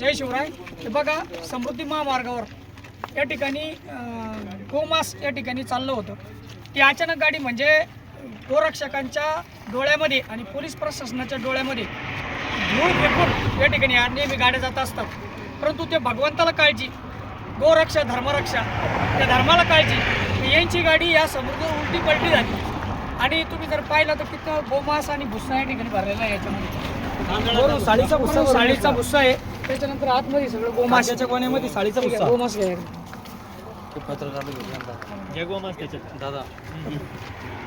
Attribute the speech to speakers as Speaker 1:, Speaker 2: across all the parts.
Speaker 1: जय शिवराय. हे बघा समृद्धी महामार्गावर या ठिकाणी गोमास या ठिकाणी चाललं होतं. ती अचानक गाडी म्हणजे गोरक्षकांच्या डोळ्यामध्ये आणि पोलीस प्रशासनाच्या डोळ्यामध्ये धूळ फेकून या ठिकाणी नेहमी गाड्या जात असतात. परंतु ते भगवंताला काळजी गोरक्षा धर्मरक्षा त्या धर्माला काळजी यांची गाडी या समुद्र उलटी पलटी झाली. आणि तुम्ही जर पाहिलं तर तिथं गोमास आणि भुस्सा या ठिकाणी भरलेला आहे याच्यामध्ये. साडीचा भुस्सा साडीचा भुस्सा आहे. त्याच्यानंतर आतमध्ये सगळं गोमास.
Speaker 2: माशाच्या गोण्यामध्ये साडीचा
Speaker 1: ठीक आहे,
Speaker 2: भुस्सा
Speaker 1: गोमास घ्या
Speaker 2: जय गोमास त्याच्यात. दादा.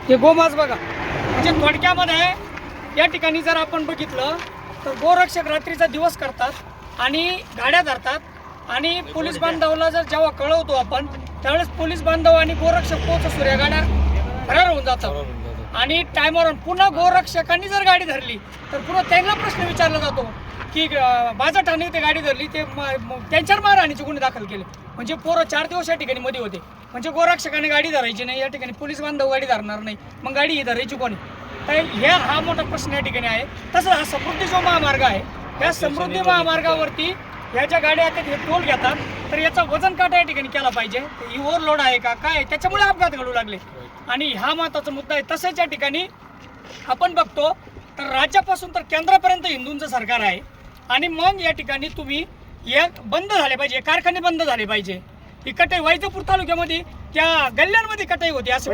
Speaker 1: हे गोमास बघा. म्हणजे थोडक्यामध्ये या ठिकाणी जर आपण बघितलं तर गोरक्षक रात्रीचा दिवस करतात आणि गाड्या धरतात आणि पोलीस बांधवाला जर जेव्हा कळवतो आपण त्यावेळेस पोलीस बांधव आणि गोरक्षक पोहोच सूर्य गाड्या फरार होऊन जातात. आणि टायमवर पुन्हा गोरक्षकांनी जर गाडी धरली तर पुन्हा त्यांना प्रश्न विचारला जातो की बाजाटाने ते गाडी धरली ते त्यांच्यावर मारहाणीचे गुन्हे दाखल केले. म्हणजे पोरं चार दिवस या ठिकाणी मध्ये होते. म्हणजे गोरक्षकाने गाडी धरायची नाही या ठिकाणी पोलीस बांधव गाडी धरणार नाही. मग गाडी ही धरायची कोणी? तर ह्या हा मोठा प्रश्न या ठिकाणी आहे. तसंच हा समृद्धी जो महामार्ग आहे या समृद्धी महामार्गावरती ह्या ज्या गाड्या आहेत हे टोल घेतात. तर याचा वजन काटा या ठिकाणी केला पाहिजे. ही ओव्हरलोड आहे का काय? त्याच्यामुळे अपघात घडू लागले. आणि हा महत्त्वाचा मुद्दा आहे. तसेच या ठिकाणी आपण बघतो तर राज्यापासून तर केंद्रापर्यंत हिंदूंचं सरकार आहे. आणि मग या ठिकाणी तुम्ही या बंद झाले पाहिजे कारखाने बंद झाले पाहिजे. ही कटाई वैजपूर तालुक्यामध्ये त्या गल्ल्यांमध्ये कटाई होती असं.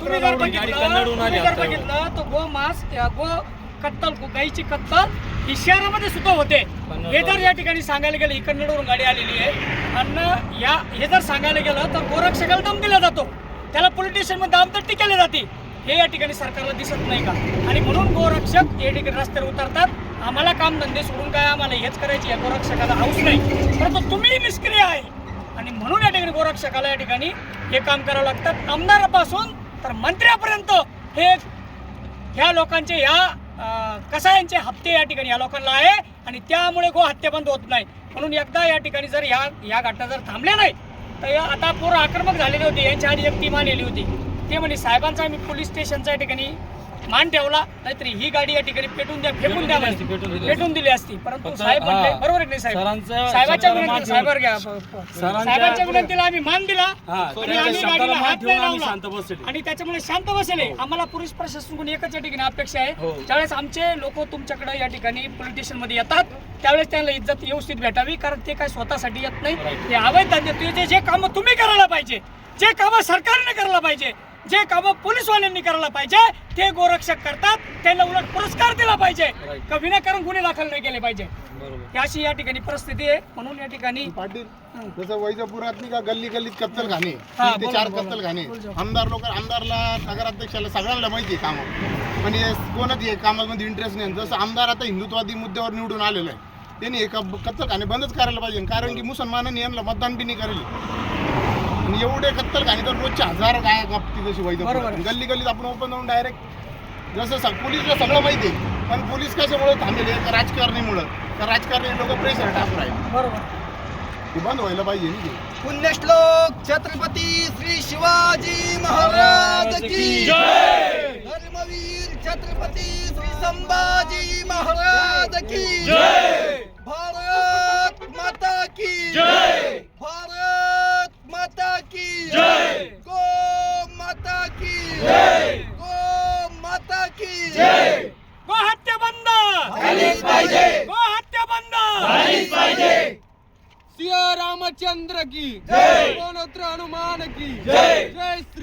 Speaker 1: तुम्ही जर बघितलं तर गो मास गो कत्तल गाईची कत्तल ही शहरामध्ये सुद्धा होते. हे जर या ठिकाणी सांगायला गेलं ही कन्नडवरून गाडी आलेली आहे. आणि या हे जर सांगायला गेलं तर गोरक्षकाला दम दिला जातो. त्याला पोलीस स्टेशनमध्ये दामपट्टी केली जाते. हे या ठिकाणी सरकारला दिसत नाही का? आणि म्हणून गोरक्षक या ठिकाणी रस्त्यावर उतरतात. आम्हाला कामधंदे सोडून काय आम्हाला हेच करायची या गोरक्षकाला हाऊस नाही. परंतु तुम्ही निष्क्रिय आहे. आणि म्हणून या ठिकाणी गोरक्षकाला या ठिकाणी हे काम करावं लागतं. आमदारापासून तर मंत्र्यापर्यंत हे ह्या लोकांचे ह्या कसायांचे हप्ते या ठिकाणी या लोकांना आहे. आणि त्यामुळे गो हत्या बंद होत नाही. म्हणून एकदा या ठिकाणी जर ह्या ह्या घटना जर थांबल्या नाही तर आता पूर्ण आक्रमक झालेले होते. यांच्या आधी एक टीम आलेली होती. ते म्हणे साहेबांचा आम्ही पोलीस स्टेशनच्या ठिकाणी मान ठेवला नाहीतरी ही गाडी या ठिकाणी पेटून द्या फेकून द्या म्हणे.
Speaker 2: दिली असती, पेटून दिली
Speaker 1: पेटून दिली असती परंतु
Speaker 2: फक्त-
Speaker 1: साहेब म्हणले
Speaker 2: हा.
Speaker 1: बरोबर आहे की नाही साहेब
Speaker 2: सरांचं-
Speaker 1: साहेबाच्या
Speaker 2: शब्दाला मान
Speaker 1: विनंती साहेबावर घ्या
Speaker 2: सरांच्या-
Speaker 1: साहेबांच्या विनंतीला आम्ही मान दिला
Speaker 2: हा,
Speaker 1: आणि
Speaker 2: त्यांच्या
Speaker 1: आम्ही
Speaker 2: शब्दाला
Speaker 1: गाडीला
Speaker 2: मान
Speaker 1: हात
Speaker 2: ठेवून
Speaker 1: नाही
Speaker 2: आम्ही
Speaker 1: लावला.
Speaker 2: शांत बसलेलो.
Speaker 1: आणि त्याच्यामुळे शांत बसले आम्हाला पोलीस प्रशासनाकडून एकच या ठिकाणी अपेक्षा
Speaker 2: हो.
Speaker 1: आहे ज्यावेळेस आमचे लोक तुमच्याकडे या ठिकाणी पोलीस स्टेशनमध्ये येतात त्यावेळेस त्यांना इज्जत व्यवस्थित भेटावी कारण ते काय स्वतःसाठी येत नाही
Speaker 2: Right.
Speaker 1: ते अवैध धंदे तुझे जे कामं तुम्ही करायला पाहिजे जे कामं सरकारने करायला पाहिजे जे कामं पोलीसवाल्यांनी करायला पाहिजे ते गोरक्षक करतात त्यांना उलट पुरस्कार दिला पाहिजे. का विनाकारण गुन्हे दाखल नाही केले पाहिजे.
Speaker 2: बरोबर.
Speaker 1: ही अशी या ठिकाणी परिस्थिती आहे. म्हणून या ठिकाणी
Speaker 3: पाटील जसं वैजापुरात नाही का गल्ली गल्लीत कत्तल खाणे
Speaker 1: हा,
Speaker 3: तीन ते
Speaker 1: बोला,
Speaker 3: चार
Speaker 1: बोला.
Speaker 3: कत्तल खाणे
Speaker 1: बोल जाऊ.
Speaker 3: आमदार लोक आमदारला नगराध्यक्षाला सगळ्यांना माहिती आहे कामं. पण हे कोणच हे कामामध्ये इंटरेस्ट नाही. जसं आमदार आता हिंदुत्वादी मुद्द्यावर निवडून आलेलं आहे. त्यांनी हे क- कत्तल खाणे बंदच करायला पाहिजे. कारण की मुसलमानांनी यांना मतदान बी नाही करेल. आणि एवढे कत्तल खाणे तर रोजचे हजार काय
Speaker 1: बरोबर
Speaker 3: वैजापूर
Speaker 1: आहे.
Speaker 3: गल्ली गल्लीत आपण ओपन जाऊन डायरेक्ट जसं पोलीसला सगळं माहिती आहे पण पोलीस कशामुळे थांबलेले का राजकारणीमुळं का राजकारणी लोक प्रेशर टाकून राहिले
Speaker 1: बरोबर
Speaker 3: ते बंद व्हायला पाहिजे.
Speaker 4: पुण्यश्लोक छत्रपती श्री शिवाजी महाराज की
Speaker 2: जय!
Speaker 4: धर्मवीर छत्रपती श्री संभाजी महाराज की
Speaker 2: जय!
Speaker 4: भारत माता की
Speaker 2: जय!
Speaker 4: भारत माता की
Speaker 2: जय!
Speaker 4: गो माता की
Speaker 2: जय!
Speaker 4: गो माता की
Speaker 1: गो हत्या बंद
Speaker 4: झालीच पाहिजे.
Speaker 1: गो हत्या बंद
Speaker 2: झालीच पाहिजे.
Speaker 4: सिया रामचंद्र की
Speaker 2: जय!
Speaker 4: हनुमान की
Speaker 2: जय!
Speaker 4: जय श्री